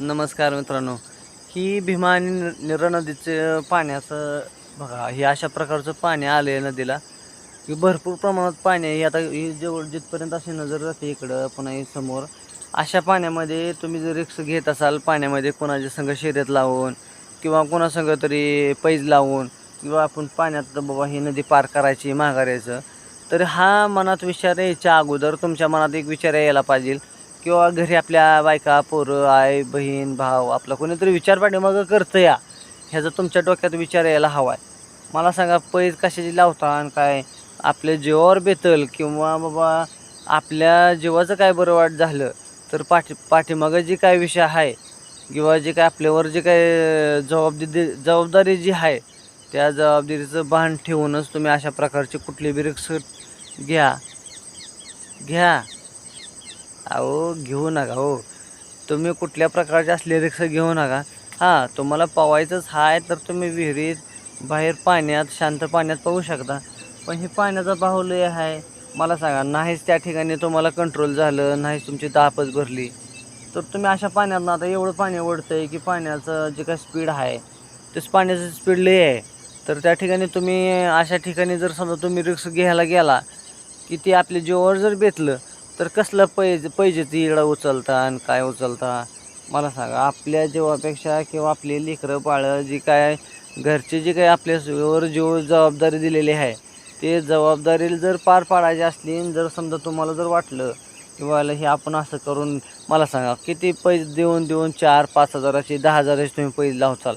नमस्कार मित्रांनो. ही भीमा आणि निरा नदीचं पाण्याचं बघा हे अशा प्रकारचं पाणी आलं आहे नदीला. की भरपूर प्रमाणात पाणी आहे. आता ही जवळ जिथपर्यंत अशी नजर राहते इकडं पुन्हा समोर. अशा पाण्यामध्ये तुम्ही जर रिक्स घेत असाल पाण्यामध्ये कोणाच्या संग शर्यत लावून किंवा कोणासंग तरी पैज लावून किंवा आपण पाण्यात बाबा ही नदी पार करायची माघारायचं तर हा मनात विचार यायच्या अगोदर तुमच्या मनात एक विचार यायला पाहिजे. किंवा घरी आपल्या बायका पोरं आई बहीण भाव आपला कोणीतरी विचार पाठीमागं करतं या. ह्याचा तुमच्या डोक्यात विचार यायला हवा आहे मला सांगा पैज कशाची लावता आणि काय? आपल्या जीवावर बेतल किंवा बाबा आपल्या जीवाचं काय बरं वाट झालं तर पाठी पाठीमागं जी काय विषय आहे किंवा जे काय आपल्यावर जे काय जबाबदारी जबाबदारी जी आहे त्या जबाबदारीचं भान ठेवूनच तुम्ही अशा प्रकारची कुठली बी रिक्स घ्या. घ्या. अहो घेऊ नका हो. तुम्ही कुठल्या प्रकारचे असले रिक्स घेऊ नका. हां तुम्हाला पवायचंच आहे तर तुम्ही विहिरीत बाहेर पाण्यात शांत पाण्यात पाहू शकता. पण हे पाण्याचा बाहुलय आहे मला सांगा नाहीच त्या ठिकाणी तुम्हाला कंट्रोल झालं नाहीच तुमची दापच भरली. तर तुम्ही अशा पाण्यात आता एवढं पाणी ओढतं आहे की पाण्याचं जे काय स्पीड आहे तेच पाण्याचं स्पीड लय आहे तर त्या ठिकाणी तुम्ही अशा ठिकाणी जर समजा तुम्ही रिक्स घ्यायला गेला की ते आपल्या जीवावर जर बेतलं तर कसलं पैज पैजेचं इडं उचलता आणि काय उचलता? मला सांगा आपल्या जीवापेक्षा किंवा आपली लेकरं पाळं जी काय घरचे जे काही आपल्यावर जीव जबाबदारी दिलेली आहे ते जबाबदारी जर पार पाडायची असली आणि जर समजा तुम्हाला जर वाटलं किंवा हे आपण असं करून मला सांगा किती पैसे देऊन देऊन चार पाच हजाराचे दहा हजाराचे तुम्ही पैसे लावचाल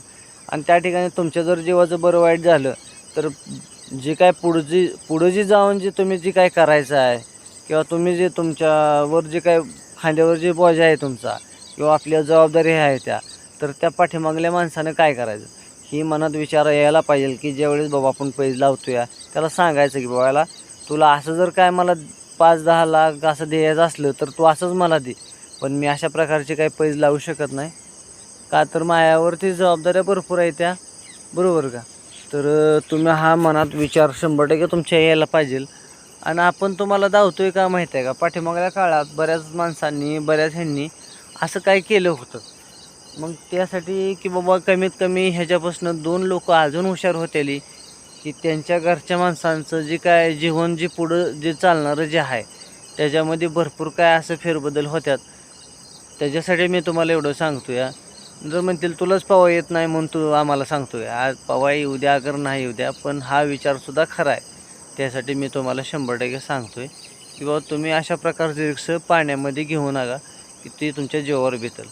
आणि त्या ठिकाणी तुमच्या जर जीवाचं बरं वाईट झालं तर जे काय पुढं जी पुढं जी जाऊन जे तुम्ही जे काय करायचं आहे किंवा तुम्ही जे तुमच्यावर जे काय खांद्यावर जे बोजा आहे तुमचा किंवा आपल्या जबाबदारी आहे त्या तर त्या पाठीमागल्या माणसानं काय करायचं? ही मनात विचार यायला पाहिजे की ज्यावेळेस बाबा आपण पैज लावतो या त्याला सांगायचं की बाबा याला तुला असं जर काय मला पाच दहा लाख असं द्यायचं असलं तर तू असंच मला दे पण मी अशा प्रकारचे काही पैज लावू शकत नाही. का तर मायावरती जबाबदाऱ्या भरपूर आहे त्या बरोबर का? तर तुम्ही हा मनात विचार शंभर टक्के तुमच्या यायला पाहिजे आणि आपण तुम्हाला धावतोय का माहीत आहे का? पाठीमागल्या काळात बऱ्याच माणसांनी बऱ्याच ह्यांनी असं काय केलं होतं. मग त्यासाठी की बाबा कमीत कमी ह्याच्यापासून दोन लोक अजून हुशार होतेली की त्यांच्या घरच्या माणसांचं जे काय जीवन जे पुढं जे चालणारं जे आहे त्याच्यामध्ये भरपूर काय असं फेरबदल होत्यात. त्याच्यासाठी मी तुम्हाला एवढं सांगतो या जर म्हणतील तुलाच पवा येत नाही म्हणून तू आम्हाला सांगतो आहे आज पवा येऊ द्या अगर नाही येऊ द्या पण हा विचारसुद्धा खरा आहे. त्यासाठी मी तुम्हाला शंभर टक्के सांगतो आहे की बाबा तुम्ही अशा प्रकारचे रिक्स पाण्यामध्ये घेऊ नका की ते तुमच्या जीवावर बेतल.